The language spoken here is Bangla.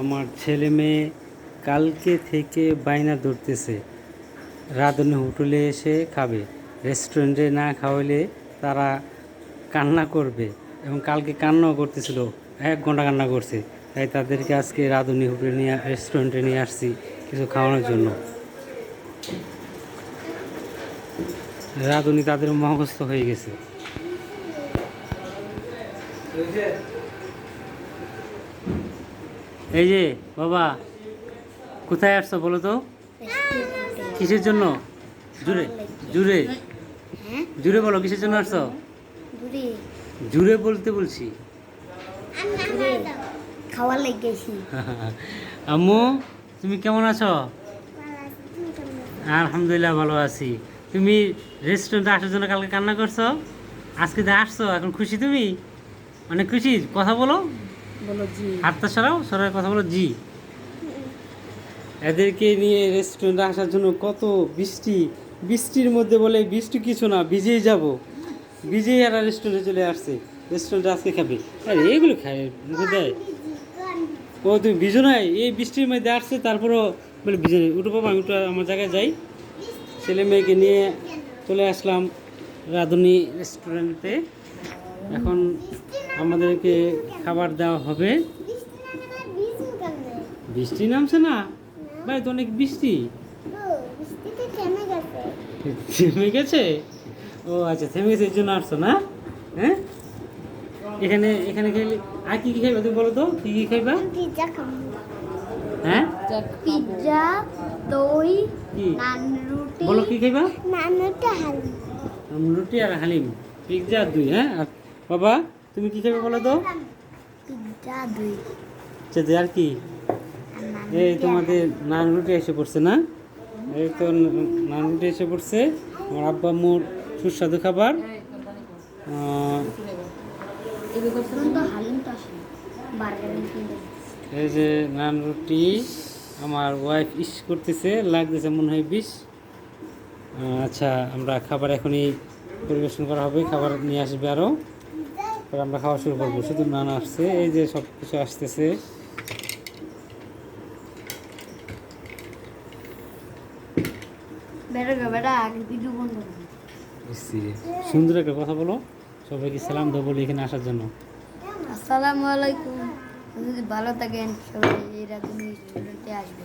আমার ছেলে মেয়ে কালকে থেকে বায়না ধরতেছে। রাঁধুনি হোটেলে এসে খাবে। রেস্টুরেন্টে না খাওয়ালে তারা কান্না করবে এবং কালকে কান্নাও করতেছিল, এক ঘণ্টা কান্না করছে। তাই তাদেরকে আজকে রাঁধুনি হোটেলে নিয়ে, রেস্টুরেন্টে নিয়ে আসছি কিছু খাওয়ানোর জন্য। রাঁধুনি তাদের মহগ্রস্ত হয়ে গেছে। এই যে বাবা কোথায় আসছো বলো তো? কিসের জন্য? জুড়ে জুড়ে। হ্যাঁ? জুড়ে বলো কিসের জন্য আসছো? জুড়ে। বলতে বলছি। লেগেছি। আম্মু তুমি কেমন আছো? আলহামদুলিল্লাহ ভালো আছি। তুমি রেস্টুরেন্টে আসার জন্য কালকে কান্না করছ? আজকে তো আসছো এখন খুশি তুমি? অনেক খুশি? কথা বলো। বলো জি। হাতটা সরাও সরাই কথা বলো, জি। এদেরকে নিয়ে রেস্টুরেন্টে আসার জন্য কত বৃষ্টি। বৃষ্টির মধ্যে বলে, বৃষ্টি কিছু না, ভিজেই যাব। ভিজেই এরা রেস্টুরেন্টে চলে আসছে। রেস্টুরেন্টে আজকে খাবে। আরে, এগুলো খায়, মুখে দেয়। ও, তুমি ভিজো নাই? এই বৃষ্টির মধ্যে আসছে, তারপরও বলে, ভিজে নেই। উঠো বাবা, আমি একটু আমার জায়গায় যাই। ছেলে মেয়েকে নিয়ে চলে আসলাম রাঁধুনি রেস্টুরেন্টে এখন আমাদেরকে খাবার দেওয়া হবে। বৃষ্টি নামছে না? ভাই তো অনেক বৃষ্টি। থেমে গেছে? ও আচ্ছা থেমে গেছে এর জন্য আসছো না? হ্যাঁ? এখানে এখানে খেলে আর কি কি খাইবা তুমি বলো তো? কি কি খাইবা? হ্যাঁ? পিৎজা দই কি? নান রুটি। বলো কি খাইবা? নানুটা হালুম। আম, রুটি আর হালিম। পিৎজা আর দুই হ্যাঁ? আর বাবা তুমি কি খাইবে বলো তো? আচ্ছা আর কি? এই তোমাদের নান রুটি এসে পড়ছে না? এই তো নান রুটি এসে পড়ছে। আমার আব্বা আম্মুর সুস্বাদু খাবার। এই যে নান রুটি আমার ওয়াইফ ইস করতেছে লাগতেছে মনে হয় বিষ। আচ্ছা আমরা খাবার এখনই পরিবেশন করা হবে খাবার নিয়ে আসবে আরও তারপর আমরা খাওয়া শুরু করব। শুধু নান আসছে এই যে সব কিছু আসতেছে সুন্দর একটা কথা বলো সবাইকে সালাম দেবো এখানে আসার জন্য। আসসালামু আলাইকুম। যদি ভালো থাকেন সবাই এই রাতে রেস্টুরেন্টে আসবে।